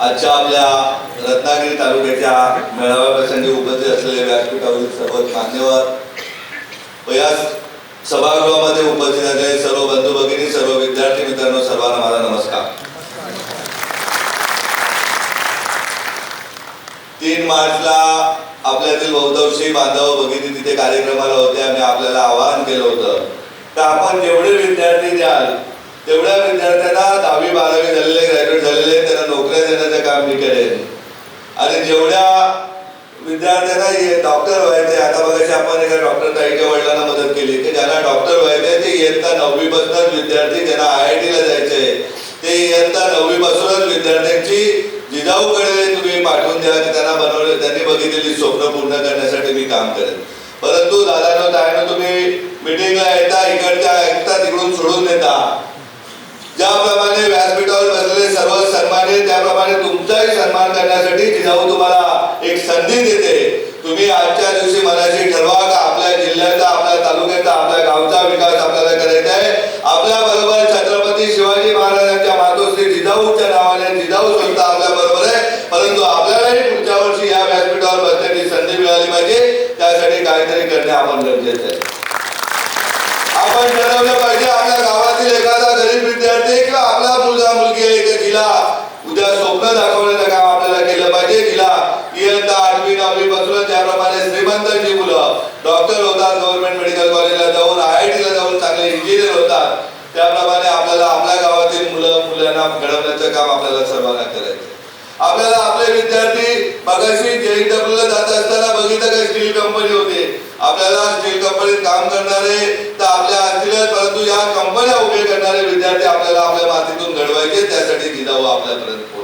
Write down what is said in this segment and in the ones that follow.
आजच्या आपल्या रत्नागिरी तालुक्याच्या मेळाव्या प्रसंगी उपस्थित असलेले व्यासपीठावरील सर्व मान्यवर या सभागृहामध्ये उपस्थित असलेले सर्व बंधू भगिनी सर्व विद्यार्थी मित्रांनो सर्वांना माझा नमस्कार. तीन मार्चला आपल्यातील बहुतांशी बांधव भगिनी तिथे कार्यक्रमाला होते आम्ही आपल्याला आवाहन केलं होतं. तर आपण जेवढे विद्यार्थी द्याल तेवढ्या विद्यार्थ्यांना दहावी बारावी झालेले ग्रॅज्युएट झालेले त्यांना नोकऱ्या देण्याचं काम मी करेन आणि जेवढ्या विद्यार्थ्यांना डॉक्टर व्हायचे आता बघायचे आपण एका डॉक्टर ताईच्या वडिलांना मदत केली की ज्यांना डॉक्टर व्हायचे ते इयत्ता नववी पासूनच विद्यार्थी ज्यांना आय आय टीला जायचे ते इयत्ता नववी पासूनच विद्यार्थ्यांची जिजाऊकडे तुम्ही पाठवून द्या की त्यांना बनवले त्यांनी बघितलेली स्वप्न पूर्ण करण्यासाठी मी काम करेन. परंतु दादानो ताईनो तुम्ही मिटिंगला येता इकडच्या ऐकता तिकडून सोडून देता. ज्याप्रमाणे व्यासपीठावर बसलेले सर्व सन्मान्य त्याप्रमाणे तुमचाही सन्मान करण्यासाठी जिजाऊ तुम्हाला एक संधी देते. तुम्ही आजच्या दिवशी मनाशी ठरवा का आपल्या जिल्ह्याचा आपल्या तालुक्याचा आपल्या गावचा विकास आपल्याला करायचा आहे. आपल्या बरोबर छत्रपती शिवाजी महाराजांच्या मातोश्री जिजाऊच्या नावाने जिजाऊ संस्था आपल्या बरोबर आहे. परंतु आपल्यालाही पुढच्या वर्षी या व्यासपीठावर बसण्याची संधी मिळाली पाहिजे. त्यासाठी काहीतरी करणे आपण गरजेचं आहे आपण ठरवलं पाहिजे आपल्या गावातील एखादा गरीब विद्यार्थी किंवा आपला मुलगा मुलगी आहे की जिला उद्या स्वप्न दाखवण्याचं काम आपल्याला केलं पाहिजे. तिला इयत्ता आठवी नववी पासून ज्याप्रमाणे श्रीमंतांची मुलं डॉक्टर होतात गव्हर्नमेंट मेडिकल कॉलेजला जाऊन आय आय टीला जाऊन चांगले इंजिनियर होतात. त्याप्रमाणे आपल्याला आपल्या गावातील मुलं मुलांना घडवण्याचं काम आपल्याला सर्वांना करायचं आपल्याला आपले विद्यार्थी मगाशी जेईडब्ल्यूला जात असताना बघितलं का स्टील कंपनी होती? आपल्याला स्टील कंपनीत काम करणारे तर आपल्या असतीलच परंतु या कंपन्या उभे करणारे विद्यार्थी आपल्याला आपल्या मातीतून घडवायचे त्यासाठी जिजाऊ आपल्यापर्यंत पोहोचते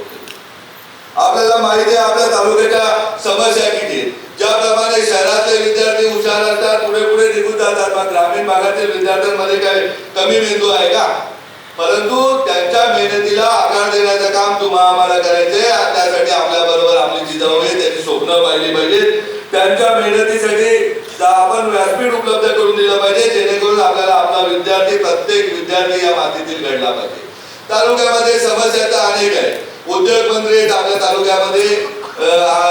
आपल्याला माहिती आहे आपल्या तालुक्याच्या समस्या किती ज्याप्रमाणे शहरातले विद्यार्थी हुशार असतात पुढे पुढे निघून जातात पण ग्रामीण भागातील विद्यार्थ्यांमध्ये काही कमी मेंदू आहे का? परंतु त्यांच्या मेहनतीला आकार देण्याचं काम तुम्हाला आम्हाला करायचंय त्यासाठी आपल्या बरोबर आपली जी आहे त्याची स्वप्न पाहिली पाहिजे त्यांच्या मेहनतीसाठी आपण व्यासपीठ उपलब्ध करून दिलं पाहिजे जेणेकरून आपल्याला आपला विद्यार्थी प्रत्येक विद्यार्थी या मातीतील घडला पाहिजे. तालुक्यामध्ये समस्या तर अनेक आहेत. उद्योग मंत्री आपल्या तालुक्यामध्ये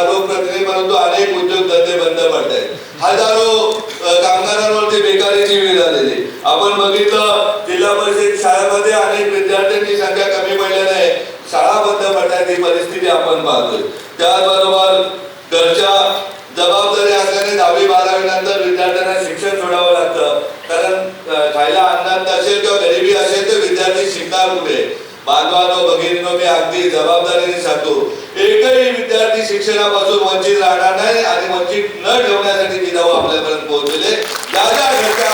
लोकप्रतिनिधी परंतु अनेक उद्योग धंदे बंद पडत आहेत हजारो कामगारांवरती बेकारीची वेळ झालेली. आपण बघितलं जिल्हा परिषद शाळेमध्ये अनेक विद्यार्थ्यांची संख्या कमी पडल्या नाही शाळा बंद पडतात ही परिस्थिती आपण पाहतोय. त्याचबरोबर घरच्या जबाबदारी असल्याने दहावी बारावी नंतर विद्यार्थ्यांना शिक्षण सोडावं लागतं. कारण खायला अन्न असेल किंवा गरिबी असेल तर विद्यार्थी शिकणार कुठे? बांधवानो भगिनीनो मी अगदी जबाबदारीने सांगतो. एकही विद्यार्थी शिक्षणापासून वंचित राहणार नाही आणि वंचित न ठेवण्यासाठी जिजाऊ आपल्यापर्यंत पोहोचले ज्या घरच्या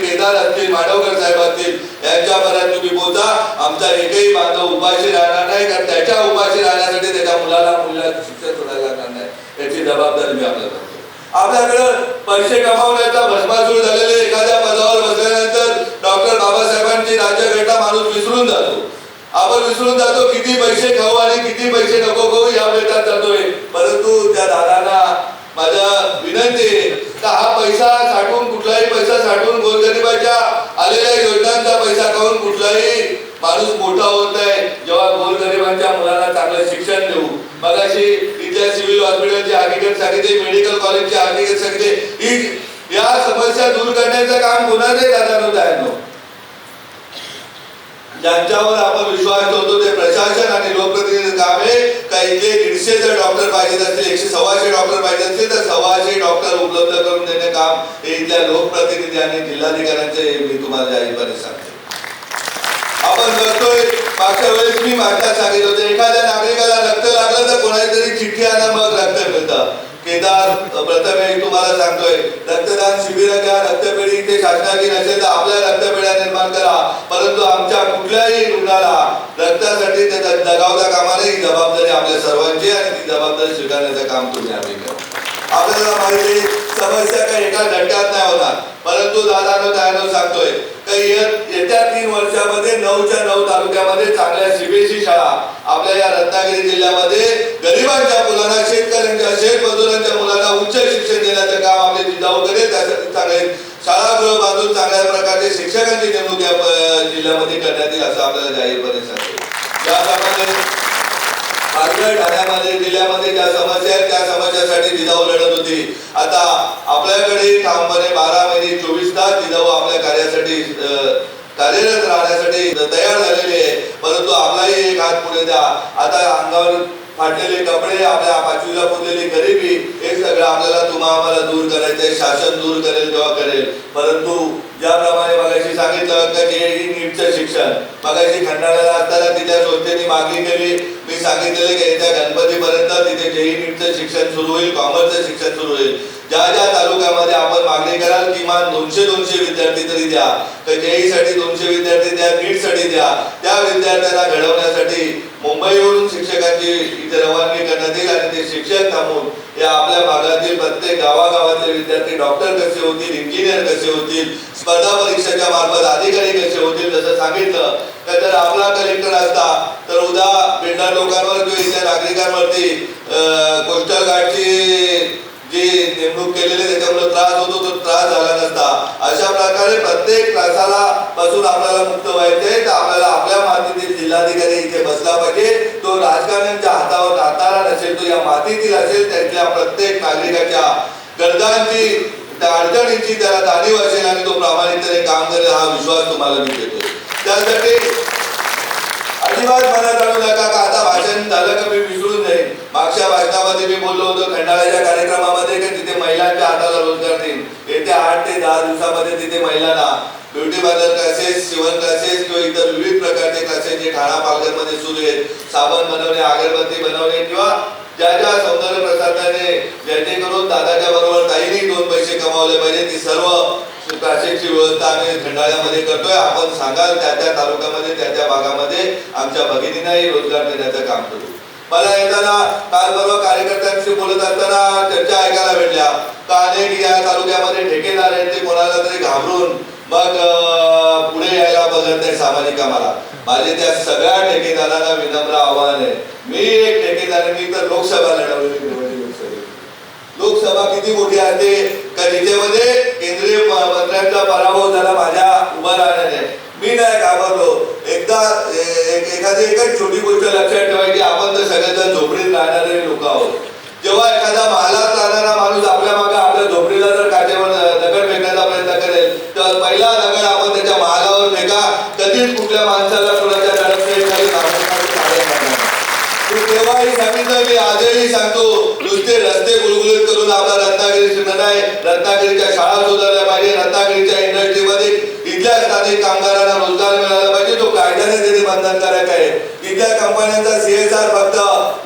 केदार असतील माडवकर साहेब असतील यांच्यापर्यंत तुम्ही पोहोचा. आमचा एकही बांधव उपाशी राहणार नाही कारण त्याच्या उपाशी राहण्यासाठी त्याच्या मुलाला मुलीला शिक्षण सोडायला लागणार नाही. याची जबाबदारी मी आपल्याला आपल्याकडं पैसे कमावण्याचा भस्मासूर झालेले एखाद्या बाबासाहेबांची माणूस विसरून जातो. आपण विसरून जातो किती पैसे खाऊ आणि किती पैसे नको खाऊ या बेटात जातोय. परंतु त्या दादांना माझा विनंती आहे का हा पैसा साठवून कुठलाही पैसा साठवून गोरगरिबाच्या आलेल्या योजनांचा पैसा खाऊन कुठलाही माणूस मोठा होत नाही. जेव्हा गोरगरिबांच्या मुलांना चांगलं शिक्षण देऊ मगाशी इथल्या सिव्हिल हॉस्पिटलची आर्किटेक्ट सांगितले मेडिकल कॉलेजची आर्किटेक्ट सांगितले ही या समस्या दूर करण्याचं काम कोणाचे दादा नव्हतं ज्यांच्यावर आपण विश्वास ठेवतो ते प्रशासन आणि लोकप्रतिनिधी काम आहे का दीडशे जर डॉक्टर पाहिजे असतील एकशे सव्वाशे डॉक्टर पाहिजे असतील तर सव्वाशे डॉक्टर उपलब्ध करून देणे काम हे इथल्या लोकप्रतिनिधी आणि जिल्हाधिकाऱ्यांचे मी तुम्हाला जाहीरपणे सांगतो. आपण करतोय मागच्या वेळेस मी मागच्या सांगितलं होतं एखाद्या नागरिकाला रक्त लागलं तर कोणाची तरी चिठ्ठी आणा मग रक्त मिळतं. केदार प्रथमेश तुम्हाला सांगतोय रक्तदान शिबिर घ्या रक्तपेढी ते शासनाची नसेल तर आपल्या रक्तपेढ्या निर्माण करा. परंतु आमच्या कुठल्याही रुग्णाला रक्तासाठी त्याचा दगावता कामा नये. ही जबाबदारी आपल्या सर्वांची आहे आणि ती जबाबदारी स्वीकारण्याचं काम तुम्ही आम्ही करा आपल्याला माहिती समस्या काही एका घटकात नाही होणार. परंतु दादानो त्यानं सांगतोय तर येत्या तीन वर्षामध्ये नऊच्या नऊ तालुक्यामध्ये चांगल्या सीबीएसई शाळा आपल्या या रत्नागिरी जिल्ह्यामध्ये गरिबांच्या मुलांना शेतकऱ्यांच्या शेतमजुरांच्या मुलांना उच्च शिक्षण देण्याचं काम आपले जिल्हा वगैरे त्यासाठी चांगले शाळागृह बांधून चांगल्या प्रकारचे शिक्षकांची नेमणूक या जिल्ह्यामध्ये करण्यात येईल असं आपल्याला जाहीरपणे सांगतो त्याप्रमाणे पालघर ठाण्यामध्ये जिल्ह्यामध्ये ज्या समस्या आहेत त्या समस्यासाठी जिजाऊ लढत होती. आता आपल्याकडे ठामपणे बारा महिने चोवीस तास जिजाऊ आपल्या कार्यासाठी कार्यरत राहण्यासाठी तयार झालेली आहे. परंतु आपलाही एक हात पुढे द्या. आता अंगावर फाटलेले कपडे आपल्या पाचवीला पुरलेली गरिबी हे सगळं आपल्याला तुम्हा आम्हाला दूर करायचंय शासन दूर करेल तेव्हा करेल. परंतु ज्याप्रमाणे मगाशी सांगितलं का जे नीटचं शिक्षण मगाशी खंडाळ्याला असताना तिच्या संस्थेने मागणी केली. मी सांगितलेले की येत्या गणपतीपर्यंत तिथे जेई नीटचं शिक्षण सुरू होईल कॉमर्सचं शिक्षण सुरू होईल. ज्या ज्या तालुक्यामध्ये आपण मागणी कराल किमान दोनशे दोनशे विद्यार्थी तरी द्या. तर साठी दोनशे विद्यार्थी द्या नीटसाठी द्या. त्या विद्यार्थ्यांना घडवण्यासाठी मुंबईवरून शिक्षकांची इथे रवानगी करण्यात येईल आणि ते शिक्षण थांबून या आपल्या भागातील प्रत्येक गावागावातले विद्यार्थी डॉक्टर कसे होतील इंजिनियर कसे होतील स्पर्धा परीक्षेच्या मार्फत अधिकारी कसे होतील जसं सांगितलं. तर जर आपला कलेक्टर असता तर उद्या बिल्डर लोकांवर किंवा इथल्या नागरिकांवरती कोस्टल गार्डची की नेमणूक केलेली त्याच्यामुळे त्रास होतो तो त्रास झाला नसता. अशा प्रकारे प्रत्येक त्रासाला पासून आपल्याला मुक्त व्हायचे तर आपल्याला आपल्या मातीतील जिल्हाधिकारी इथे बसला पाहिजे. तो राजकारण्यांच्या हातावर हाताला नसेल तो या मातीतील असेल त्यातल्या प्रत्येक नागरिकाच्या गरजांची त्या अडचणींची त्याला जाणीव असेल आणि तो प्रामाणिकतेने काम करेल हा विश्वास तुम्हाला मी देतो त्यासाठी अजिबात मनात आणू नका का आता भाषण झालं का मी विसरून मागच्या भाषणामध्ये मी बोललो होतो खंडाळ्याच्या कार्यक्रमामध्ये की तिथे महिलांच्या हाताला रोजगार देईन येत्या आठ ते दहा दिवसामध्ये तिथे महिलांना ब्युटी पार्लर क्लासेस शिवण क्लासेस किंवा इतर विविध प्रकारचे क्लासेस जे ठाणा पालघरमध्ये सुरू आहेत. साबण बनवणे अगरबत्ती बनवणे किंवा ज्या ज्या सौंदर्य प्रसारणाने जेणेकरून दादाच्या बरोबर ताईने दोन पैसे कमावले पाहिजे ती सर्व क्लासेसची व्यवस्था आम्ही खंडाळ्यामध्ये करतोय. आपण सांगाल त्या त्या तालुक्यामध्ये त्या त्या भागामध्ये आमच्या भगिनींनाही रोजगार देण्याचं काम करू. मला येताना काल परवा कार्यकर्त्यांशी बोलत असताना चर्चा ऐकायला भेटल्या. का अनेक या तालुक्यामध्ये ठेकेदार आहेत ते कोणाला तरी घाबरून मग पुढे यायला बघत नाही सामाजिक कामाला. माझे त्या सगळ्या ठेकेदारांना विनम्र आव्हान आहे. मी एक ठेकेदार मी तर लोकसभा लढवली लोकसभा किती मोठी असते का मध्ये केंद्रीय मंत्र्यांचा पराभव झाला माझ्या उभा राहण्याने. मी नाही घाबरलो. एकदा एखादी एकच छोटी गोष्ट लक्षात ठेवायची आपण तर सगळेजण झोपडीत राहणारे लोक आहोत. जेव्हा एखादा महालात राहणारा माणूस आपल्या मागे आपल्या झोपडीला जर काठेवर दगड फेकण्याचा प्रयत्न करेल तर पहिला दगड आपण त्याच्या महालावर फेका. कधीच कुठल्या माणसाला कुणाच्या तेव्हाही सांगितलं मी आजही सांगतो नुसते रस्ते गुलगुलीत करून आपला रत्नागिरी श्रीमंत आहे रत्नागिरीच्या शाळा सुधारल्या पाहिजे रत्नागिरीच्या इंडस्ट्रीमध्ये तिथल्या स्थानिक कामगारांना रोजगार मिळाला पाहिजे. तो कायद्याने देणे बंधनकारक आहे. तिथल्या कंपन्यांचा सीएसआर फक्त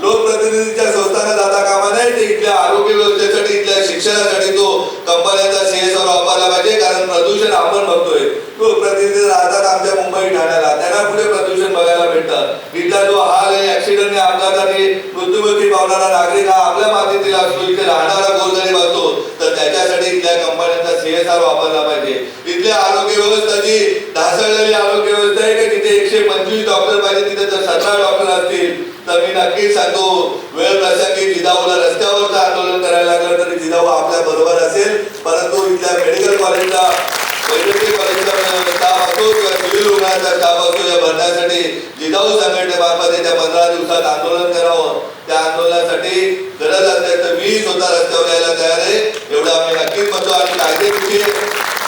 लोकप्रतिनिधीच्या संस्थांना जाता कामा नाही ते इथल्या आरोग्य व्यवस्थेसाठी इथल्या शिक्षणासाठी तो कंपन्यांचा सीएसआर वापरला पाहिजे. कारण प्रदूषण आपण बघतोय. लोकप्रतिनिधी राहतात आमच्या मुंबई ठाण्याला. त्यांना पुढे प्रदूषण बघायला भेटतं? तिथला जो हाल आहे ऍक्सिडेंटने अपघाताने मृत्युमुखी पावणारा नागरिक हा आपल्या मातीतील असतो इथे राहणारा गोरगरीब असतो. तर त्याच्यासाठी इथल्या कंपन्यांचा सीएसआर वापरला पाहिजे. इथल्या आरोग्य व्यवस्था जी ढासळलेली आरोग्य व्यवस्था आहे की तिथे एकशे पंचवीस डॉक्टर पाहिजे तिथे जर सतरा डॉक्टर असतील तर मी नक्कीच सांगतो वेळ प्रसंगी जिजाऊला रस्त्यावरचं आंदोलन करायला लागलं तरी जिजाऊ आपल्या बरोबर असेल. परंतु इथल्या मेडिकल कॉलेजचा वैद्यकीय कॉलेज असो किंवा सिव्हिल रुग्णाचा या भरण्यासाठी जिजाऊ संघटनेमार्फत येत्या पंधरा दिवसात आंदोलन करावं. त्या आंदोलनासाठी गरज असल्याचं मी स्वतः रस्त्यावर यायला तयार आहे. एवढं आम्ही नक्कीच म्हणतो आणि कायदे कायदेविषयी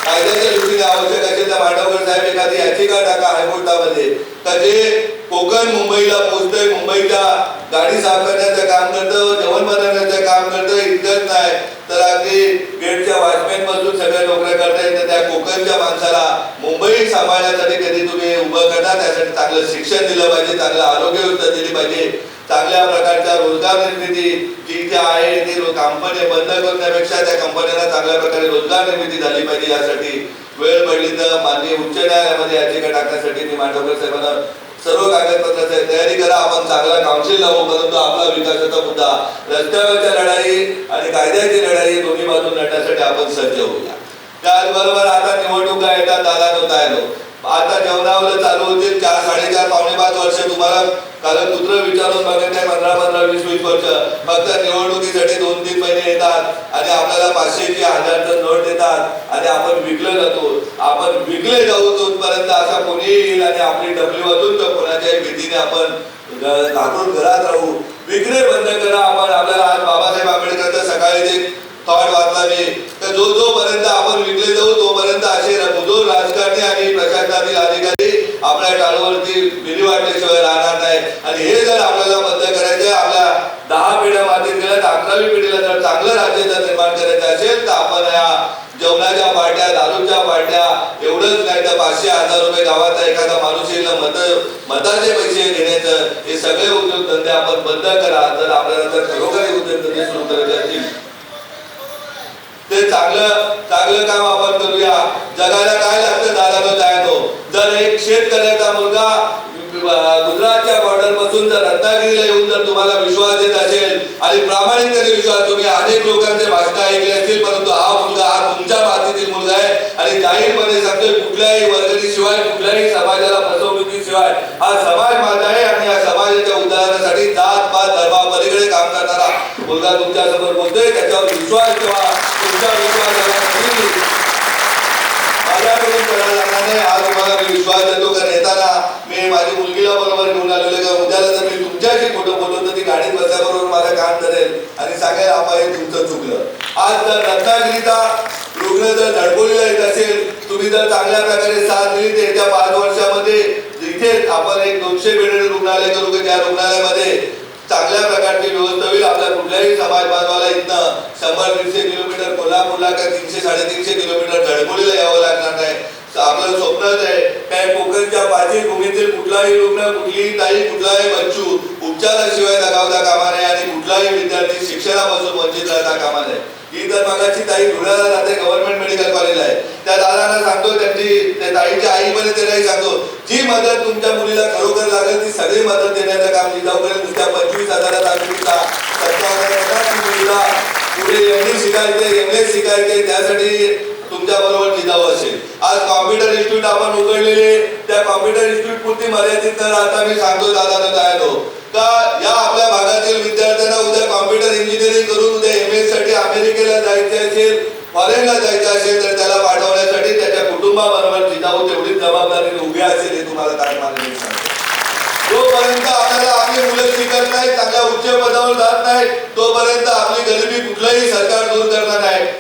कायद्याच्या दृष्टीने आवश्यक असेल तर मांडवकर साहेब एखादी याचिका टाका हायकोर्टामध्ये. का जे कोकण मुंबईला पोहोचतंय मुंबईच्या गाडी साफ करण्याचं काम करतं जेवण बनवण्याचं काम करतं इतकंच नाही तर अगदी गेटच्या वॉचमॅन पासून नोकऱ्या करता येतात त्या कोकणच्या माणसाला मुंबई सांभाळण्यासाठी कधी तुम्ही उभं करता त्यासाठी चांगलं शिक्षण दिलं पाहिजे चांगलं आरोग्य योजना दिली पाहिजे. चांगल्या प्रकारच्या रोजगार निर्मिती जी इथे आहे ती कंपनी बंद करण्यापेक्षा त्या कंपन्यांना चांगल्या प्रकारे रोजगार निर्मिती झाली पाहिजे यासाठी वेळ पडली तर माननीय उच्च न्यायालयामध्ये याचिका टाकण्यासाठी मी मांडवकर साहेबांना सर्व कागदपत्राची तयारी करा. आपण चांगला काउन्सिल लावू परंतु आपला विकासाचा मुद्दा रस्त्यावरच्या लढाई आणि कायद्याची लढाई दोन्ही बाजून लढण्यासाठी आपण सज्ज होऊया. त्याचबरोबर आता निवडणुका येतात दादा नव्हता आलो आता जेवणावर चालू होतील चार साडेचार पावणे पाच वर्ष तुम्हाला कारण कुत्र विचारून बघत नाही पंधरा पंधरा वीस वीस वर्ष. फक्त निवडणुकीसाठी दोन तीन महिने येतात आणि आपल्याला पाचशेची हजारचं नोट देतात आणि आपण विकलं जातो. आपण विकले जाऊ तोपर्यंत असा कोणी येईल आणि आपली डबली वाजून तर कोणाच्याही भीतीने आपण घ- घरात राहू. विक्रे बंद करा आपण आपल्याला आज बाबासाहेब आंबेडकरचं सकाळी एक थॉट वाचला मी तर जो जोपर्यंत आपण विकले जाऊ तोपर्यंत असे जो राजकारणी आणि प्रशासनातील अधिकारी आपल्या टाळूवरती बिली वाटल्याशिवाय राहणार नाही. आणि हे जर आपल्याला बंद करायचे आपल्या दहा पिढ्या मातीत गेल्या तर अकरावी पिढीला जर चांगलं राज्य जर निर्माण करायचं असेल तर आपण या जेवणाच्या पाट्या दारूच्या पाट्या एवढंच नाही तर पाचशे हजार रुपये गावाचा एखादा माणूस येईल मत मताचे पैसे घेण्याचं हे सगळे उद्योगधंदे आपण बंद करा. जर आपल्याला जर खरोखर उद्योगधंदे सुरू करायचे असतील ते चांगलं चांगलं काम आपण करूया. जगाला काय लागतं दादानो जायनो जर एक शेतकऱ्याचा मुलगा गुजरातच्या बॉर्डरपासून जर रत्नागिरीला येऊन जर तुम्हाला विश्वास देत असेल आणि प्रामाणिकतेने विश्वास तुम्ही अनेक लोकांचे भाषण ऐकले असतील परंतु हा मुलगा हा तुमच्या मातीतील मुलगा आहे आणि जाहीरपणे सांगतोय कुठल्याही वर्गणीशिवाय कुठल्याही समाजाला फसवणुकीशिवाय हा समाज माझा आहे आणि या समाजाच्या उद्धारासाठी जात पात धर्मापलीकडे काम करणारा मुलगा तुमच्या बोलतोय त्याच्यावर विश्वास ठेवा. तुमच्या विश्वासाला माझ्याकडून करायला लागणार नाही. आज तुम्हाला मी विश्वास देतो कारण येताना मी माझी मुलगीला बरोबर घेऊन आलेलो आहे का? उद्याला जर मी तुमच्याशी फोटो बोललो तर ती गाडीत बसल्याबरोबर माझं काम करेल आणि सांगेल आपा हे तुमचं चुकलं. आज जर रत्नागिरीचा रुग्ण जर धडकोलीला येत असेल तुम्ही जर चांगल्या प्रकारे साथ दिली तर येत्या पाच वर्षामध्ये जिथे आपण एक दोनशे बेडेड रुग्णालय करू की? त्या रुग्णालयामध्ये चांगल्या प्रकारची व्यवस्था होईल. आपल्या कुठल्याही समाज बांधवाला इथनं शंभर दीडशे किलोमीटर कोल्हापूरला का तीनशे साडेतीनशे किलोमीटर धडकोलीला यावं लागणार नाही. आपलं स्वप्नच आहे. काय कोकणच्या पाचही भूमीतील कुठलाही रुग्ण कुठलीही ताई कुठलाही बच्चू उपचाराशिवाय दगावता कामा नये आणि कुठलाही विद्यार्थी शिक्षणापासून वंचित राहता कामा नये. ही तर मगाची ताई धुळ्याला जाते गव्हर्नमेंट मेडिकल कॉलेज आहे. त्या दादांना सांगतो त्यांची त्या ताईच्या आईपर्यंत त्यांनाही सांगतो जी मदत तुमच्या मुलीला खरोखर लागेल ती सगळी मदत देण्याचं काम जिल्हापर्यंत करेल नुसत्या पंचवीस हजारात आम्ही तिला सत्ता मुलीला पुढे एम डी शिकायचे एम एस शिकायचे त्यासाठी तुमच्या बरोबर जिजाऊ असेल. आज कॉम्प्युटर इन्स्टिट्यूट आपण उघडलेले त्या कॉम्प्युटर इन्स्टिट्यूट पुरती मर्यादित तर आता मी सांगतो दादा जायलो का या आपल्या भागातील विद्यार्थ्यांना उद्या कॉम्प्युटर इंजिनिअरिंग करून उद्या एम एससाठी अमेरिकेला जायचे असेल फॉरेनला जायचं असेल तर त्याला पाठवण्यासाठी त्याच्या कुटुंबाबरोबर जिजाऊ तेवढीच जबाबदारी उभी असेल हे तुम्हाला काय मानले जोपर्यंत आपल्याला आपली मुलं शिकत नाही चांगल्या उच्च पदावर जात नाही तोपर्यंत आपली गरिबी कुठलंही सरकार दूर करणार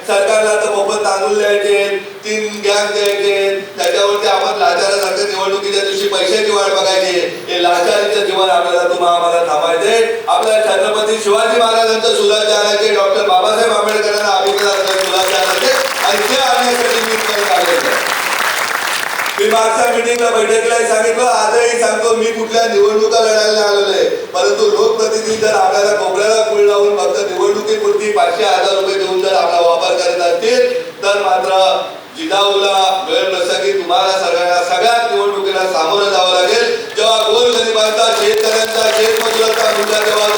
सरकारला आता मोफत तांदूळ द्यायचे तीन गॅस द्यायचे त्याच्यावरती आपण लाचारासारखं निवडणुकीच्या दिवशी पैशाची वाट बघायची. हे लाचारीचं जीवन आपल्याला तुम्हाला आम्हाला थांबायचे आपल्या छत्रपती शिवाजी महाराजांचं सुराज्य आणायचे डॉक्टर बाबासाहेब आंबेडकरांना अभिनंदन सुराज्य आणायचे आणि ते मी इथपर्यंत आलेलो आहे. मी मागच्या मिटिंगला बैठकीला सांगितलं आजही सांगतो मी कुठल्या निवडणुका लढायला आलेलो आहे. परंतु लोकप्रतिनिधी जर आपल्याला कोपऱ्याला कुळ लावून फक्त निवडणुकीपुरती पाचशे हजार रुपये देऊन जर आपला वापर करत असतील तर मात्र जिजाऊला वेळ प्रसंगी तुम्हाला सगळ्यांना सगळ्यात निवडणुकीला सामोरं जावं लागेल. जेव्हा गोरगरिबांचा शेतकऱ्यांचा शेतमजुरांचा मुद्दा जेव्हा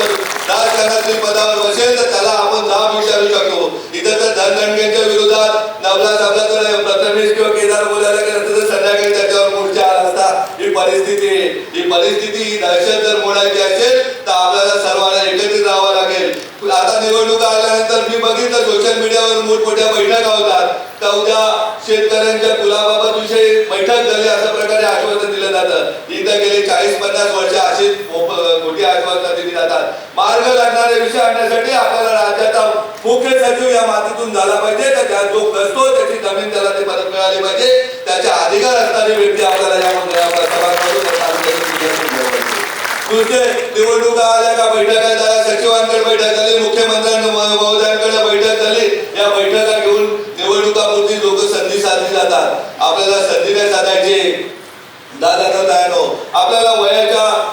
राजकारणातील पदावर बसेल तर त्याला आपण जाब विचारू शकतो. इथं तर धनगणकेच्या विरोधात नवला साबला तर प्रथमेश किंवा केदार बोलायला गेलं तर संध्याकाळी त्याच्यावर मोर्चा आला असता ही परिस्थिती ही परिस्थिती ही दहशत जर असेल तर आपल्याला सर्वांना एकत्रित राहावं लागेल. आता निवडणुका आल्यानंतर मी बघितलं सोशल मीडियावर मोठमोठ्या बैठका होतात. तर उद्या शेतकऱ्यांच्या कुलाबाबत विषयी बैठक झाली अशा प्रकारे आश्वासन दिलं जातं. इथं गेले चाळीस पन्नास वर्ष अशीच मोठी आश्वासन दिली जातात. मार्ग लागणारे विषय आणण्यासाठी आपल्याला राज्याचा मुख्य सचिव या मातीतून झाला पाहिजे त्याच्या जो करतो त्याची जमीन त्याला ते परत मिळाली पाहिजे. त्याचे अधिकार असणारी व्यक्ती आपल्याला या मंडळावर सभा करून दुसरे निवडणुका आल्या का बैठका झाल्या सचिवांकडे बैठक झाली मुख्यमंत्र्यांकडे महोदयांकडे बैठक झाली. या बैठका घेऊन निवडणुकापुरती लोक संधी साधली जातात. आपल्याला संधी नाही साधायची. दादा दादानो हो. आपल्याला वयाच्या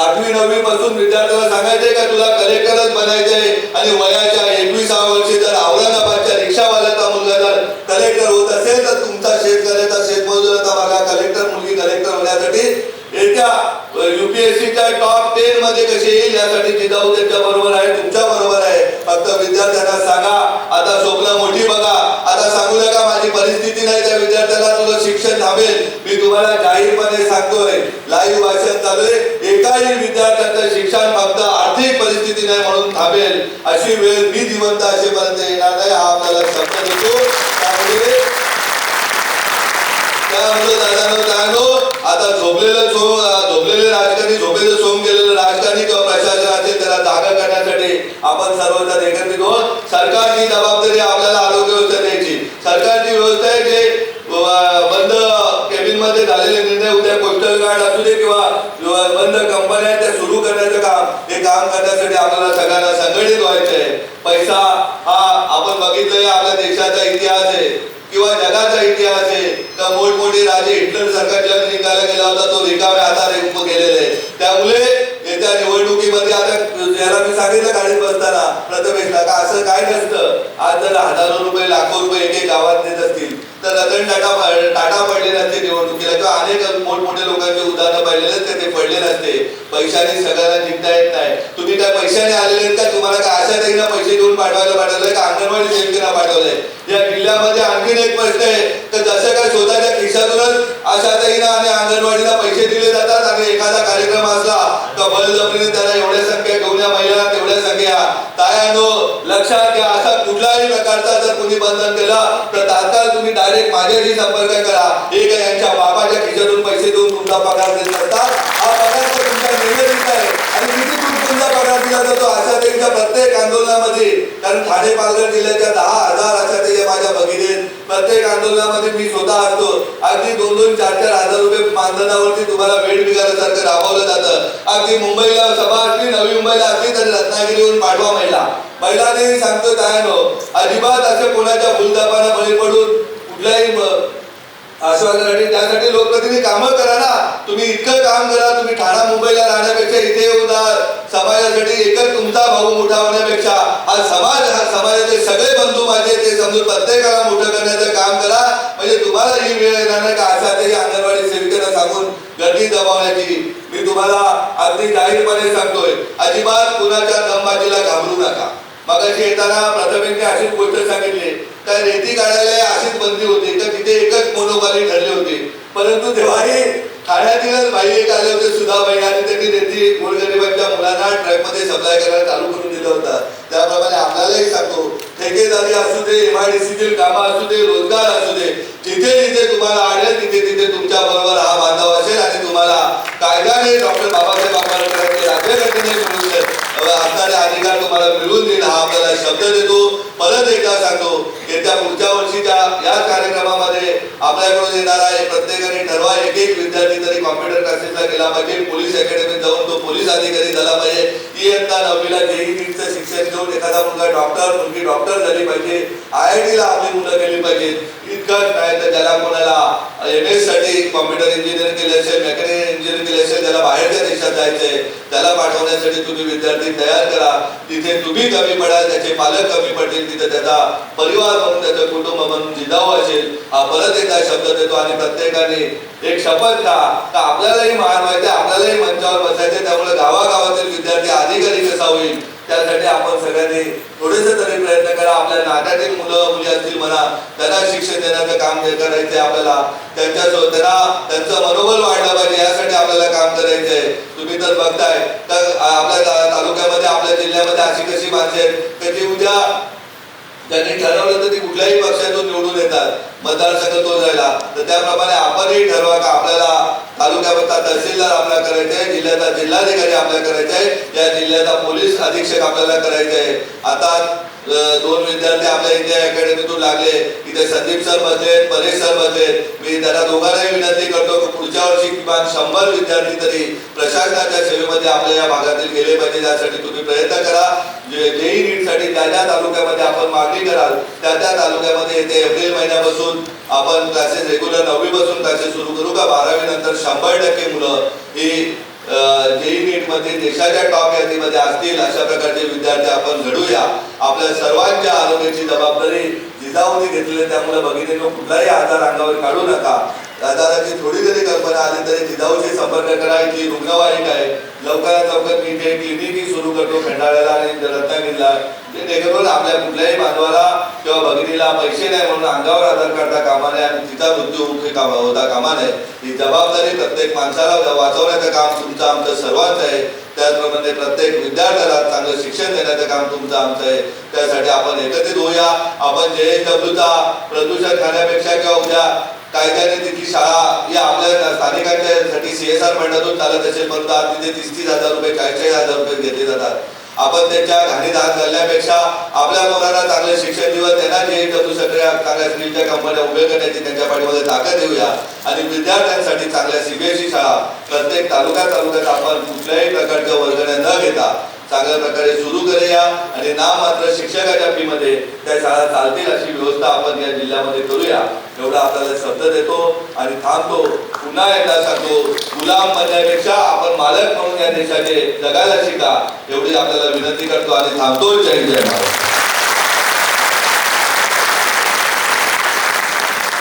आठवी नववी पासून विद्यार्थ्यांना सांगायचंय का तुला कलेक्टरच बनायचंय? आणि वयाच्या एकविसाव्या वर्षी जर औरंगाबादच्या रिक्षावाल्याचा मुलगा जर कलेक्टर होत असेल तर तुमचा शेतकऱ्याचा शेतमजुराचा भागा कलेक्टर मुलगी कलेक्टर होण्यासाठी येत्या युपीएससीच्या टॉप टेन मध्ये कसे येईल यासाठी जिजाऊ त्यांच्या बरोबर आहे तुमच्या बरोबर आहे. फक्त विद्यार्थ्यांना सांगा. आता स्वप्न मोठी बघा. आता सांगू नका माझी परिस्थिती नाही त्या विद्यार्थ्याला तुला शिक्षण थांबेल. मी तुम्हाला जाहीरपणे सांगतो लाईव्ह भाषण चालू आहे. एकाही विद्यार्थ्यांचं शिक्षण फक्त आर्थिक परिस्थिती नाही म्हणून थांबेल. अशी वेळ मी जिवंत असेपर्यंत येणार नाही. हा आपल्याला शब्द देतो. त्यामुळे त्यामुळे दादानो दादानो आता झोपलेलं सोम झोपलेले राजकारणी झोपेचं सोम गेलेलं राजकारणी किंवा प्रशासन असेल त्याला जागा करण्यासाठी आपण सर्वजण एकत्रित होत सरकारची जबाबदारी आपल्याला आरोग्य व्यवस्था द्यायची. सरकारची व्यवस्था आहे जे अं, बंद केबिनमध्ये झालेले निर्णय उद्या मध्ये किंवा बंद कंपन्या आहेत त्या सुरू करण्याचं काम हे काम करण्यासाठी आपल्याला सगळ्यांना संघटित व्हायचं आहे पैसा हा आपण बघितलंय आपल्या देशाचा इतिहास आहे किंवा जगाचा इतिहास आहे. तर मोठमोठे राजे हिटलर सारखा जग जिंकायला गेला होता तो रिकाम्या हाताने उभं आहे. त्यामुळे येत्या निवडणुकीमध्ये आता ज्याला मी सांगितलं गाडीत बसताना प्रथमेशला का असं काय नसतं. आज जर हजारो रुपये लाखो रुपये एक एक गावात देत असतील. तर रतन टाटा टाटा पडले नसते निवडणुकीला. किंवा अनेक मोठमोठे लोकांचे उदाहरणं पाहिलेले असते ते पडले नसते. पैशाने सगळ्यांना जिंकता येत नाही. तुम्ही काय पैशाने आलेले आहेत का? तुम्हाला काय अशा ताईंना पैसे देऊन पाठवायला पाठवलंय का? अंगणवाडी सेविकांना पाठवलंय? या जिल्ह्यामध्ये आणखीन एक प्रश्न आहे. तर जसं काय स्वतःच्या खिशातूनच अशा आशाताईंना आणि अंगणवाडीला पैसे दिले जातात आणि एखादा कार्यक्रम असला का बळजबरीने त्याला एवढ्या संख्या घेऊन या महिला तेवढ्या संख्या तायानो लक्षात घ्या. असा कुठलाही प्रकारचा जर तुम्ही बंधन केला तर तुम्ही डायरेक्ट माझ्याशी संपर्क करा. हे काय यांच्या बाबाच्या खिशातून पैसे देऊन तुमचा पगार देत असतात? हा पगार तर तुमच्या निवेदित आहे. आणि किती तुम- तुमचा पगार दिला जातो अशा त्यांच्या प्रत्येक आंदोलनामध्ये? कारण ठाणे पालघर जिल्ह्याच्या दहा हजार अशा ते माझ्या भगिनी प्रत्येक आंदोलनामध्ये मी स्वतः असतो अगदी दोन दोन चार चार हजार रुपये मानधनावरती तुम्हाला वेळ बिगारासारखं राबवलं जातं. अगदी मुंबईला सभा असली नवी मुंबईला असली तरी रत्नागिरीहून पाठवा महिला. महिलांनी सांगतो काय नो अजिबात असे कोणाच्या भूलतापाला बळी पडून कुठल्याही म- आश्वासनासाठी त्यासाठी लोकप्रतिनिधी कामं करा ना. तुम्ही इतकं काम करा तुम्ही ठाणा मुंबईला राहण्यापेक्षा इथे येऊन जा. समाजासाठी एकच तुमचा भाऊ मोठा होण्यापेक्षा हा समाज हा समाजाचे सगळे बंधू माझे ते समजून प्रत्येकाला मोठं करण्याचं काम करा. म्हणजे तुम्हाला ही वेळ येणार नाही का अशा ते अंगणवाडी सेविकेला सांगून गर्दी दबावण्याची. मी तुम्हाला अगदी जाहीरपणे सांगतोय अजिबात कुणाच्या दंबाजीला घाबरू नका. मगाशी येताना प्रथमेशने अशीच गोष्ट सांगितली. तर रेती काढायला अशीच बंदी होती. तर तिथे एकच मोनोपाली ठरले होते. परंतु तेव्हाही ठाण्यातीलच बाई एक आले होते सुधाबाई आणि त्यांनी रेती गोरगरिबांच्या मुलांना ट्रकमध्ये सप्लाय करायला चालू करून दिलं होतं. त्याप्रमाणे आपल्यालाही सांगतो ठेकेदारी असू दे एमआयडीसीतील कामं असू दे रोजगार असू दे जिथे जिथे तुम्हाला आढळेल तिथे तिथे तुमच्या बरोबर हा बांधव असेल आणि तुम्हाला कायद्याने डॉक्टर बाबासाहेब आंबेडकरांचे राज्यघटनेने असणारा अधिकार तुम्हाला मिळवून देईल हा आपल्याला शब्द देतो. परत एकदा सांगतो येत्या पुढच्या वर्षीच्या या कार्यक्रमामध्ये आपल्याकडून येणार आहे प्रत्येकाने ठरवा एक एक विद्यार्थी तरी कॉम्प्युटर क्लासेसला गेला पाहिजे. पोलीस अकॅडमीत जाऊन तो पोलीस अधिकारी झाला पाहिजे. इयत्ता नववीला जेई नीटचं शिक्षण घेऊन एखादा मुलगा डॉक्टर मुलगी डॉक्टर झाली पाहिजे. आय आय टीला आपली मुलं गेली पाहिजेत. इतकंच नाही तर ज्याला कोणाला एम एससाठी कॉम्प्युटर इंजिनिअर केले असेल मेकॅनिकल इंजिनिअर केले असेल त्याला बाहेरच्या देशात जायचंय. त्याला पाठवण्यासाठी तुम्ही विद्यार्थी तयार करा. तिथे तुम्ही कमी पडाल त्याचे पालक कमी पडतील. तिथे त्याचा परिवार म्हणून त्याचं कुटुंब म्हणून जिजाऊ असेल. हा परत एकदा शब्द देतो आणि प्रत्येकाने एक शपथ का तर आपल्यालाही मान व्हायचे आपल्यालाही मंचावर बसायचे त्यामुळे गावागावातील विद्यार्थी अधिकारी कसा होईल. त्यासाठी आपण सगळ्यांनी थोडेसे तरी प्रयत्न करा. आपल्या नात्यातील मुलं मुली असतील म्हणा त्यांना शिक्षण देण्याचं काम करायचंय आपल्याला त्यांच्या त्यांना त्यांचं मनोबल वाढलं पाहिजे यासाठी आपल्याला काम करायचंय. तुम्ही तर बघताय तर आपल्या तालुक्यामध्ये आपल्या जिल्ह्यामध्ये अशी कशी माणसे आहेत की ती उद्या त्यांनी ठरवलं तर ती कुठल्याही पक्षातून निवडून येतात. मतदारसंघ तो जायला. तर त्याप्रमाणे आपणही ठरवा का आपल्याला तालुक्याचा तहसीलदार आपल्याला करायचा आहे जिल्ह्याचा जिल्हाधिकारी आपल्याला करायचा आहे या जिल्ह्याचा पोलीस अधीक्षक आपल्याला करायचा आहे आता दोन विद्यार्थी आपल्या इथे अकॅडमीतून लागले. इथे संदीप सर बसले परेश सर बसले मी त्यांना दोघांनाही विनंती करतो की पुढच्या वर्षी किमान शंभर विद्यार्थी तरी प्रशासनाच्या सेवेमध्ये आपल्या या भागातील गेले पाहिजे. यासाठी तुम्ही प्रयत्न करा. जेई नीटसाठी त्या ज्या तालुक्यामध्ये आपण मागणी कराल. त्या त्या तालुक्यामध्ये येते एप्रिल महिन्यापासून आपण क्लासेस रेग्युलर नववीपासून क्लासेस सुरू करू का? बारावी नंतर शंभर टक्के मुलं ही जेई नीटमध्ये देशाच्या टॉप यादीमध्ये असतील अशा प्रकारचे विद्यार्थी आपण घडूया. आपल्या सर्वांच्या आरोग्याची जबाबदारी जिजाऊने घेतलेली त्यामुळे भगिनींनो कुठलाही आजार अंगावर काढू नका. आजाराची थोडी जरी कल्पना आली तरी जिजाऊशी संपर्क करायची रुग्णवाहिका आहे. लवकरात लवकर मी ते क्लिनिकही सुरू करतो खंडाळ्याला आणि रत्नागिरीला. जेणेकरून आपल्या कुठल्याही मानवाला किंवा भगिनीला पैसे नाही म्हणून अंगावर आधार करता कामा नये आणि तिचा मृत्यू मुख्य कामा होता कामा नये. ही जबाबदारी प्रत्येक माणसाला वाचवण्याचं काम तुमचं आमचं सर्वांचं आहे. त्याचप्रमाणे प्रत्येक विद्यार्थ्याला चांगलं शिक्षण देण्याचं काम तुमचं आमचं आहे. त्यासाठी आपण एकत्रित होऊया. आपण जे डब्ल्यूचा प्रदूषण खाण्यापेक्षा किंवा उद्या कायद्याने तिथली शाळा या आपल्या स्थानिकांच्यासाठी सी एस आर फंडातून चालत असेल परंतु आज तिथे तीस तीस हजार रुपये चाळीस हजार रुपये घेतले जातात. आपण त्यांच्या घाणी झाल्यापेक्षा घालण्यापेक्षा आपल्या मुलांना चांगलं शिक्षण देऊन त्यांना जे डब्ल्यू चांगल्या स्किलच्या कंपन्या उभे करण्याची त्यांच्या पाठीमध्ये ताकद देऊया. आणि विद्यार्थ्यांसाठी चांगल्या सीबीएसई शाळा प्रत्येक तालुका तालुक्यात आपण कुठल्याही प्रकारच्या वर्गण्या न घेता चांगल्या प्रकारे सुरू करूया. आणि ना मात्र शिक्षकाच्या फीमध्ये त्या शाळा चालतील अशी व्यवस्था आपण या जिल्ह्यामध्ये करूया. एवढा आपल्याला शब्द देतो आणि थांबतो. पुन्हा एकदा सांगतो गुलाम बनण्यापेक्षा आपण मालक म्हणून या देशाचे जगायला शिका. एवढी आपल्याला विनंती करतो आणि थांबतो जय जय महाराज